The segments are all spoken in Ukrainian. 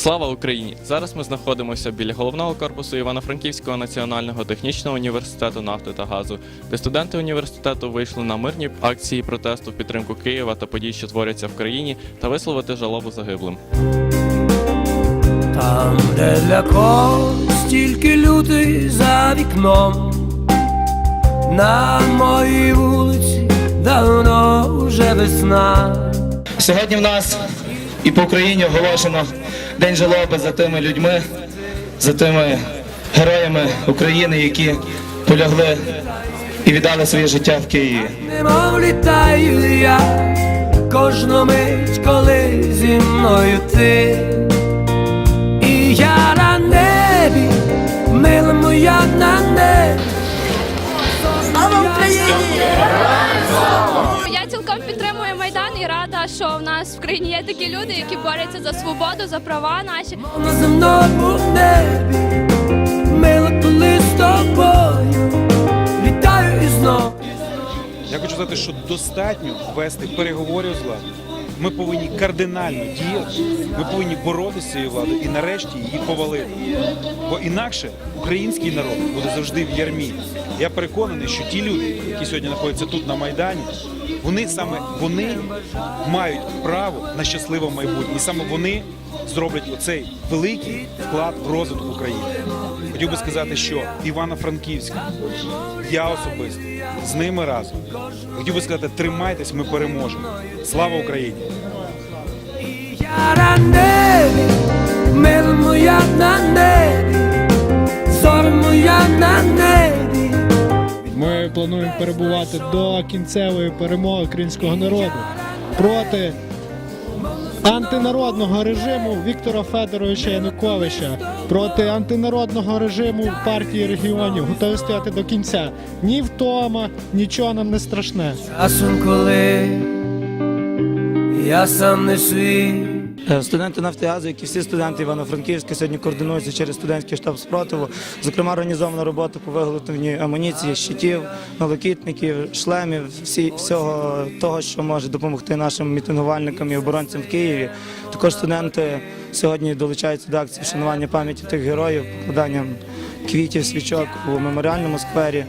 Слава Україні! Зараз ми знаходимося біля головного корпусу Івано-Франківського національного технічного університету нафти та газу, де студенти університету вийшли на мирні акції протесту в підтримку Києва та подій, що творяться в країні, та висловити жалобу загиблим. Там, де для когось тільки люди за вікном, на моїй вулиці давно вже весна. Сьогодні в нас і по Україні оголошено День жалоби за тими людьми, за тими героями України, які полягли і віддали своє життя в Києві. Немов літаю я кожну мить, коли зі мною ти. І я на небі, мила моя на небі. Слава Україні! Я цілком підтримую майдан і рада, що в нас в країні є такі люди, які борються за свободу, за права наші. На земному небі, мила коли з тобою, літаю і знов. Я хочу сказати, що достатньо вести переговорів з владою. Ми повинні кардинально діяти. Ми повинні боротися з цією владою і нарешті її повалити. Бо інакше український народ буде завжди в ярмі. Я переконаний, що ті люди, які сьогодні знаходяться тут на майдані, вони саме вони мають право на щасливе майбутнє. І саме вони зроблять оцей великий вклад в розвиток України. Хотів би сказати, що Івано-Франківськ, я особисто з ними разом. Хотів би сказати, тримайтесь, ми переможемо. Слава Україні! Ми плануємо перебувати до кінцевої перемоги українського народу проти антинародного режиму Віктора Федоровича Януковича, проти антинародного режиму партії регіонів. Готові стояти до кінця. Ні втома, нічого нам не страшне. Часом, коли я сам не свій. Е, Студенти «Нафтогазу», як і всі студенти Івано-Франківська, сьогодні координуються через студентський штаб спротиву. Зокрема, організована робота по виготовленню амуніції, щитів, налокітників, шлемів, всі, всього того, що може допомогти нашим мітингувальникам і оборонцям в Києві. Також студенти сьогодні долучаються до акції вшанування пам'яті тих героїв, покладанням квітів, свічок у меморіальному сквері.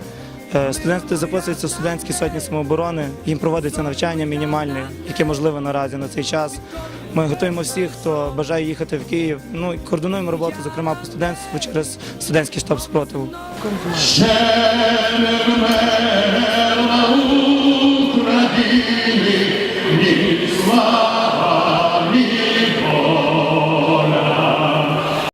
Е, Студенти записуються в студентські сотні самооборони. Їм проводиться навчання мінімальне, яке можливе наразі на цей час. Ми готуємо всіх, хто бажає їхати в Київ. Ну і координуємо роботу, зокрема по студентству через студентський штаб спротиву. Ще не вмерла України, ні слава.